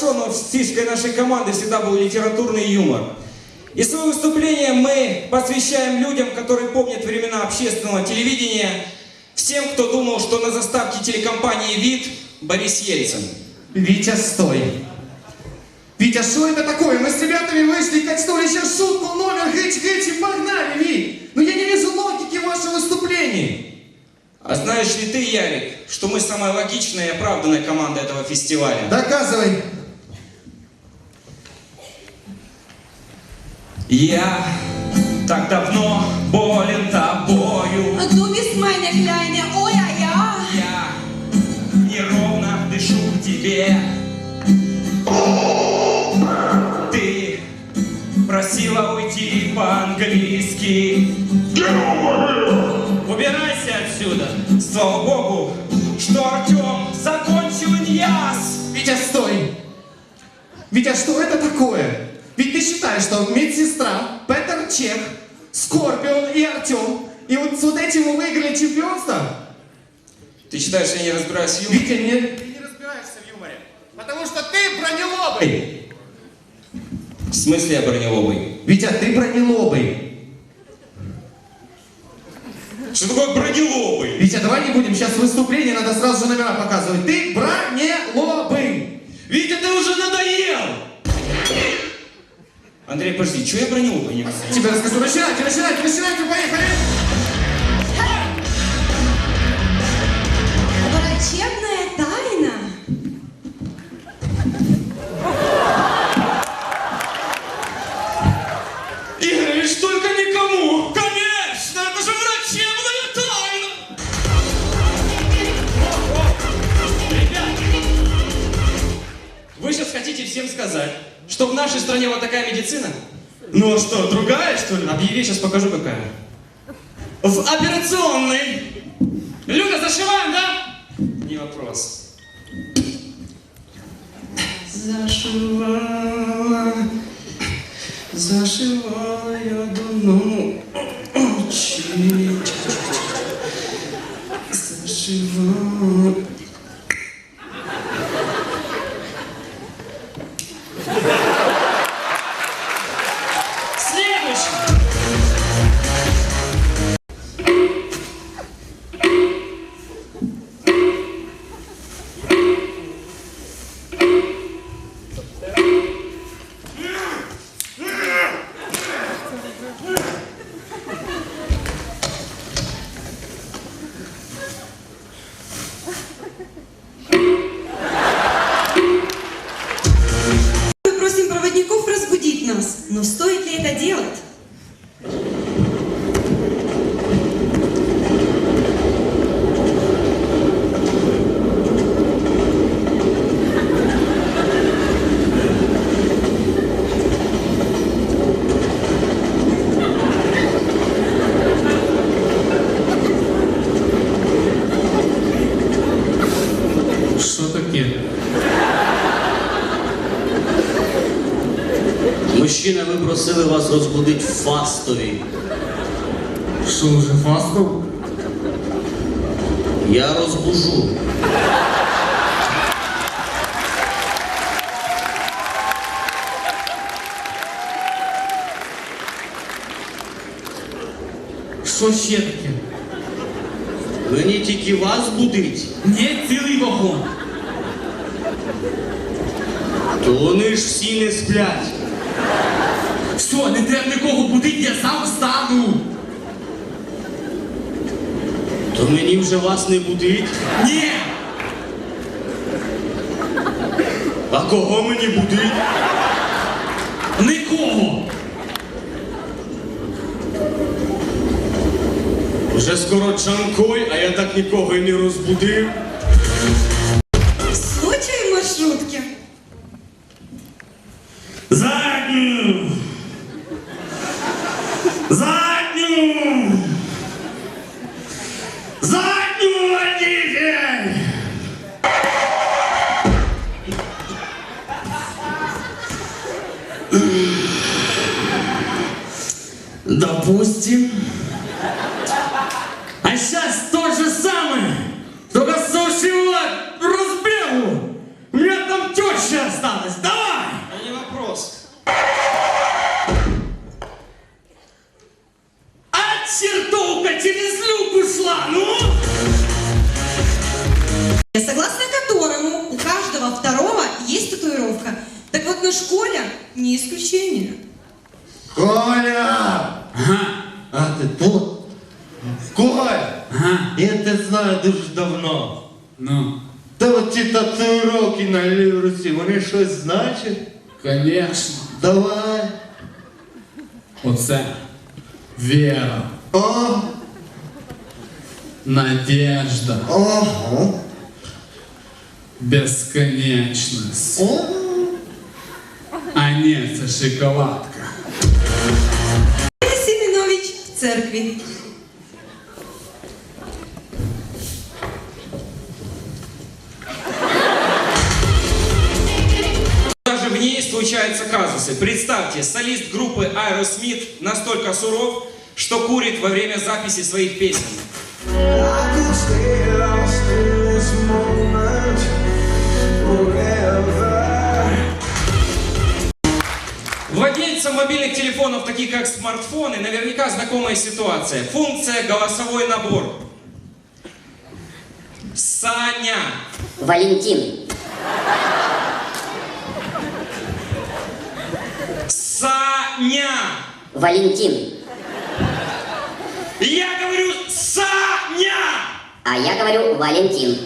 что фишкой нашей команды всегда был литературный юмор. И свое выступление мы посвящаем людям, которые помнят времена общественного телевидения, всем, кто думал, что на заставке телекомпании «Вид» Борис Ельцин. Витя, стой. Витя, что это такое? Мы с ребятами вышли, качнули сейчас шутку, номер, хыч-хыч и погнали, Вить. Ну я не вижу логики в вашем выступлении. А знаешь ли ты, Ярик, что мы самая логичная и оправданная команда этого фестиваля? Доказывай. Я так давно болен тобою. Ну, без мене гляня, ой, а я. Я неровно дышу к тебе. Ты просила уйти по-английски. Убирайся отсюда. Слава богу, что Артем закончил иньяс. Витя, стой. Витя, что это такое? Считаешь, что медсестра, Петр Чех, Скорпион и Артем, и вот с вот этим мы выиграли чемпионство? Ты считаешь, я не разбираюсь в юморе? Витя, не... Ты не разбираешься в юморе, потому что ты бронелобый. В смысле я бронелобый? Витя, ты бронелобый. Что такое бронелобый? Витя, давай не будем сейчас выступление, надо сразу же номера показывать. Ты бронелобый. Витя, ты уже надоел! Андрей, подожди, что я бронелобый не понимаю? Тебе расскажу. Начинайте, начинайте, начинайте, поехали. Хотите всем сказать, что в нашей стране вот такая медицина? Ну а что, другая что ли? Объяви, сейчас покажу какая. В операционной! Люда, зашиваем, да? Не вопрос. Зашивала, зашивала я давно учить. Зашивала. Но стоит ли это делать? Мужчина, ми просили вас розбудити фастові. Що вже фастов? Я розбужу. Що ще таке? Мені тільки вас будить, Ні, цілий вагон. то вони ж всі не сплять. Все, не треба нікого будити, я сам встану. То мені вже вас не будить. Ні! А кого мені будить? Нікого! Вже скоро Джанкой, а я так нікого й не розбудив. Заднюю! Заднюю! Заднюю водитель! Допустим. А сейчас ну! Согласно которому у каждого второго есть татуировка. Так вот на школе не исключение. Коля! А ти тут? Коль! Я тебе знаю дуже давно. Ну, Та от ці татуїровки на лівій руці, вони щось значать? конечно. Давай. Оце віра, О, Надежда, ага. безконечність. О. А ні, це шоколадка. Семенович в церкви. Даже в ней случаются казусы. Представьте, солист группы Aerosmith настолько суров, что курит во время записи своих песен. I could stay lost in this moment forever. Владельцам мобильных телефонов, таких как смартфоны, наверняка знакомая ситуация. Функция голосовой набор. Саня. Валентин, Саня. Валентин, Я говорю Саня. А я говорю Валентин.